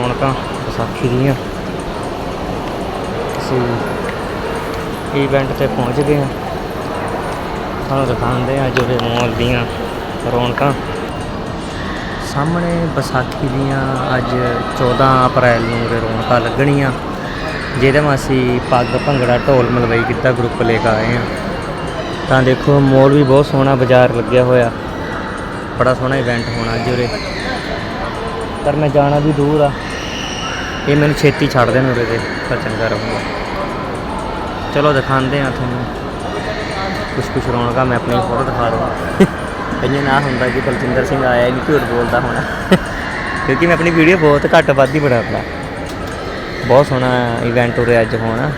ਰੌਣਕਾਂ ਵਿਸਾਖੀ ਦੀਆਂ। ਅਸੀਂ ਇਵੈਂਟ ਤੇ ਪਹੁੰਚ ਗਏ ਹਾਂ। ਤੁਹਾਨੂੰ ਦਿਖਾਉਂਦੇ ਹਾਂ ਜਿਹੜੇ ਮੌਲ ਦੀਆਂ ਰੌਣਕਾਂ। ਸਾਹਮਣੇ ਵਿਸਾਖੀ ਦੀਆਂ ਅੱਜ 14 ਅਪ੍ਰੈਲ ਨੂੰ ਉਰੇ ਰੌਣਕਾਂ ਲੱਗਣੀਆਂ। ਜਿਹਦੇ ਵਿੱਚ ਅਸੀਂ ਪੱਗ ਭੰਗੜਾ ਢੋਲ ਮਲਵਈ ਕੀਤਾ ਗਰੁੱਪ ਲੈ ਕੇ ਆਏ ਹਾਂ। ਤਾਂ ਦੇਖੋ ਮੌਲ ਵੀ ਬਹੁਤ ਸੋਹਣਾ ਬਾਜ਼ਾਰ ਲੱਗਿਆ ਹੋਇਆ। ਬੜਾ ਸੋਹਣਾ ਇਵੈਂਟ ਹੋਣਾ ਅੱਜ ਉਰੇ। ਪਰ ਮੈਂ ਜਾਣਾ ਵੀ ਦੂਰ ਆ। ਇਹ ਮੈਨੂੰ ਛੇਤੀ ਛੱਡ ਦੇਣ ਉਰੇ ਤੇ ਤਾਂ ਚੰਗਾ ਰਹੂਗਾ। ਚਲੋ ਦਿਖਾਉਂਦੇ ਆ ਤੁਹਾਨੂੰ। ਕੁਛ ਕੁਛ ਰੌਣਕਾਂ ਮੈਂ ਆਪਣੀ ਫੋਟੋ ਦਿਖਾ ਦਵਾਂ ਕਈਆਂ ਨਾ ਹੁੰਦਾ ਕਿ ਬਲਜਿੰਦਰ ਸਿੰਘ ਆਇਆ ਨਹੀਂ ਝੂਠ ਬੋਲਦਾ ਹੋਣਾ। ਕਿਉਂਕਿ ਮੈਂ ਆਪਣੀ ਵੀਡੀਓ ਬਹੁਤ ਘੱਟ ਵੱਧ ਹੀ ਬਣਾਉਂਦਾ ਬਹੁਤ ਸੋਹਣਾ ਇਵੈਂਟ ਉਰੇ ਅੱਜ ਹੋਣਾ।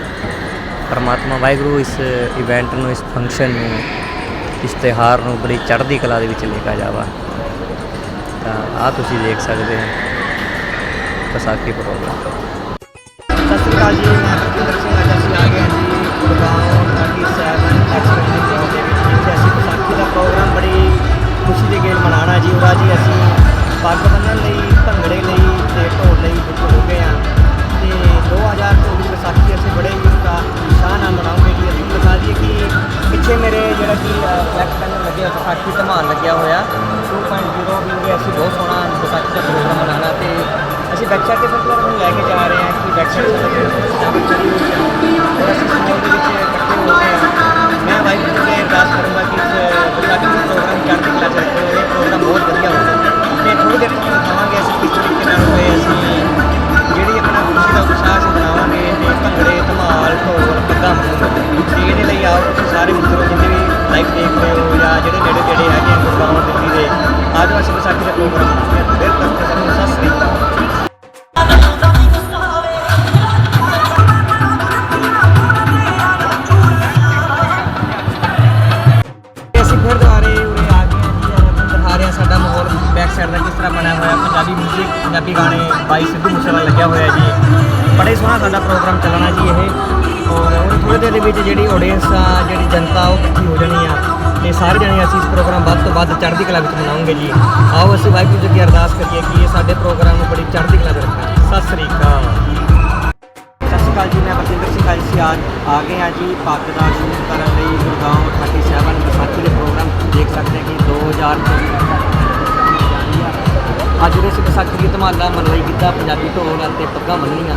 ਪਰਮਾਤਮਾ ਵਾਹਿਗੁਰੂ ਇਸ ਇਵੈਂਟ ਨੂੰ, ਇਸ ਫੰਕਸ਼ਨ ਨੂੰ, ਇਸ ਤਿਉਹਾਰ ਨੂੰ ਬੜੀ ਚੜ੍ਹਦੀ ਕਲਾ ਦੇ ਵਿੱਚ ਲੈ ਕੇ ਜਾਵਾ। ਤਾਂ ਆ ਤੁਸੀਂ ਦੇਖ ਸਕਦੇ ਹੋ ਵਿਸਾਖੀ ਪ੍ਰੋਗਰਾਮ ਸਤਿ ਸ਼੍ਰੀ ਅਕਾਲ ਜੀ, ਮੈਂ ਪ੍ਰਤਿੰਦਰ ਸਿੰਘ ਅੱਜ ਜਿਹੜਾ ਕਿ ਬੈਕ ਪੈਨਲ ਲੱਗਿਆ ਵਿਸਾਖੀ ਧਮਾਨ ਲੱਗਿਆ ਹੋਇਆ। 2.0 ਵੀ ਅਸੀਂ ਬਹੁਤ ਸੋਹਣਾ ਵਿਸਾਖੀ ਦਾ ਪ੍ਰੋਗਰਾਮ ਮਨਾਉਣਾ ਤੇ ਅਸੀਂ ਬੈਕ ਸਾਈਡ ਤੇ ਨੂੰ ਲੈ ਕੇ ਜਾ ਰਹੇ ਹਾਂ ਕਿ ਬੈਕ ਸਾਈਡ ਤੇ ਸਜਾਵਟ ਅਸੀਂ ਦੇ ਵਿੱਚ ਇਕੱਠੇ ਹੋ ਗਏ ਮੈਂ ਵਾਹਿਗੁਰੂ ਜੀ ਅਰਦਾਸ ਕਰੂੰਗਾ ਜੀ, ਪੰਜਾਬੀ ਗਾਣੇ ਬਾਈ ਸਿੱਧੂ ਮੂਸੇਵਾਲਾ ਲੱਗਿਆ ਹੋਇਆ ਜੀ। ਬੜੇ ਸੋਹਣਾ ਸਾਡਾ ਪ੍ਰੋਗਰਾਮ ਚੱਲਣਾ ਜੀ ਇਹ। ਔਰ ਹੁਣ ਥੋੜੇ ਦੇਰ ਦੇ ਵਿੱਚ ਜਿਹੜੀ ਆਡੀਅנס ਆ, ਜਿਹੜੀ ਜਨਤਾ ਉਹ ਇਕੱਠੀ ਹੋ ਜਾਣੀ ਆ। ਤੇ ਸਾਰੇ ਜਣੇ ਅਸੀਂ ਇਸ ਪ੍ਰੋਗਰਾਮ ਵੱਧ ਤੋਂ ਵੱਧ ਚੜ੍ਹਦੀ ਕਲਾ ਵਿੱਚ ਮਨਾਉਂਗੇ ਜੀ। ਆਓ ਅਸੀਂ ਵਾਹਿਗੁਰੂ ਜੀ ਦੀ ਅਰਦਾਸ ਕਰੀਏ ਕਿ ਇਹ ਸਾਡੇ ਪ੍ਰੋਗਰਾਮ ਨੂੰ ਬੜੀ ਚੜ੍ਹਦੀ ਕਲਾ ਵਿੱਚ ਸਤਿ ਸ੍ਰੀ ਅਕਾਲ। ਸਤਿ ਸ੍ਰੀ ਅਕਾਲ ਜੀ, ਮੈਂ ਬਲਜਿੰਦਰ ਸਿੰਘ ਆਈਸੀਆਰ ਆ ਗਏ ਆ ਜੀ ਪਾਕਿਸਤਾਨ ਦਾ ਕਰਨ ਲਈ ਗੁਰਗਾਉਂ 37 ਵਿਸਾਖੀ ਦੇ ਪ੍ਰੋਗਰਾਮ। ਦੇਖ ਸਕਦੇ ਕਿ 2024 ਅੱਜ ਦੇ ਅਸੀਂ ਵਿਸਾਖੀ ਦੀ ਧਮਾਲਾ ਮਨਵਾਈ ਕੀਤਾ ਪੰਜਾਬੀ ਢੋਲ ਅਤੇ ਪੱਗਾਂ ਬੰਨ੍ਹਣੀਆਂ।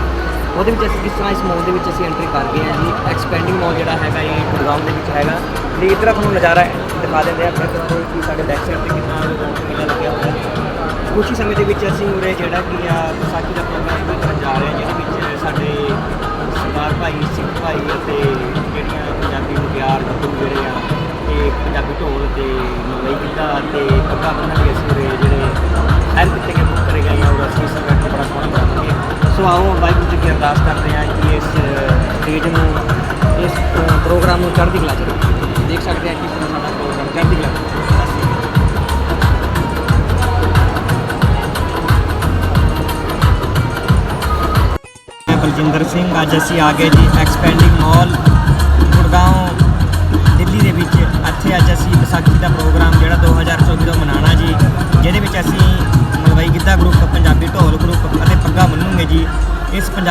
ਉਹਦੇ ਵਿੱਚ ਅਸੀਂ ਕਿਸ ਤਰ੍ਹਾਂ ਇਸ ਮੋਲ ਦੇ ਵਿੱਚ ਅਸੀਂ ਐਂਟਰੀ ਕਰ ਗਏ ਹਾਂ ਜੀ ਐਕਸਪੈਂਡਿੰਗ ਮੋਲ ਜਿਹੜਾ ਹੈਗਾ, ਇਹ ਗੁਰਗਾਉਂ ਦੇ ਵਿੱਚ ਹੈਗਾ। ਤੇ ਤਰ੍ਹਾਂ ਤੁਹਾਨੂੰ ਨਜ਼ਾਰਾ ਦਿਖਾ ਦਿੰਦੇ ਆ ਫਿਰ ਕਿ ਸਾਡੇ ਬੈਕ ਸਾਈਡ ਤੇ ਕਿੰਨਾ ਮੇਲਾ ਲੱਗਿਆ ਹੋਇਆ। ਹੈ ਕੁਝ ਹੀ ਸਮੇਂ ਦੇ ਵਿੱਚ ਅਸੀਂ ਉਰੇ ਜਿਹੜਾ ਕਿ ਆ, ਵਿਸਾਖੀ ਦਾ ਪ੍ਰੋਗਰਾਮ ਸ਼ੁਰੂ ਕਰਨ ਜਾ ਰਹੇ ਹਾਂ, ਜਿਹਦੇ ਵਿੱਚ ਸਾਡੇ ਸਰਦਾਰ ਭਾਈ, ਸਿੱਖ ਭਾਈ ਅਤੇ ਜਿਹੜੀਆਂ ਪੰਜਾਬੀ ਮੁਟਿਆਰ ਜਿਹੜੇ ਆ ਤੇ ਪੰਜਾਬੀ ਢੋਲ ਤੇ ਮਲਈ ਗਿੱਧਾ ਤੇ ਪੱਗਾ ਬੰਨ੍ਹਣਗੇ। ਹਰ ਕਿਤੇ ਕੇ ਬੁੱਕ ਕਰੇ ਗਏ ਆ ਅਸੀਂ ਇਸ ਬੜਾ ਸੋਹਣਾ ਕਰਾਂਗੇ ਸੋ ਆਓ ਵਾਹਿਗੁਰੂ ਜੀ ਕੀ ਅਰਦਾਸ ਕਰਦੇ ਹਾਂ ਕਿ ਇਸ ਸਟੇਜ ਨੂੰ, ਇਸ ਪ੍ਰੋਗਰਾਮ ਨੂੰ ਚੜ੍ਹਦੀ ਕਲਾ ਚ ਰੱਖੇ ਦੇਖ ਸਕਦੇ ਹਾਂ ਕਿ ਸਾਡਾ ਪ੍ਰੋਗਰਾਮ ਚੜ੍ਹਦੀ ਕਲਾ ਮੈਂ ਬਲਜਿੰਦਰ ਸਿੰਘ, ਅੱਜ ਅਸੀਂ ਆ ਗਏ ਜੀ ਐਕਸਪੈਂਡਿੰਗ ਮਾਲ ਗੁੜਗਾਉਂ ਦਿੱਲੀ ਦੇ ਵਿੱਚ। ਇੱਥੇ ਅੱਜ ਅਸੀਂ ਵਿਸਾਖੀ ਦਾ ਪ੍ਰੋਗਰਾਮ ਜਿਹੜਾ 2024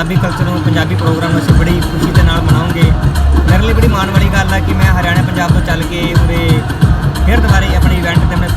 ਪੰਜਾਬੀ ਕਲਚਰ ਨੂੰ, ਪੰਜਾਬੀ ਪ੍ਰੋਗਰਾਮ ਅਸੀਂ ਬੜੀ ਖੁਸ਼ੀ ਦੇ ਨਾਲ ਮਨਾਉਂਗੇ। ਮੇਰੇ ਲਈ ਬੜੀ ਮਾਣ ਵਾਲੀ ਗੱਲ ਹੈ ਕਿ ਮੈਂ ਹਰਿਆਣਾ, ਪੰਜਾਬ ਤੋਂ ਚੱਲ ਕੇ ਉਰੇ ਫਿਰ ਦੁਬਾਰੇ ਆਪਣੇ ਇਵੈਂਟ ਤੇ ਮੈਂ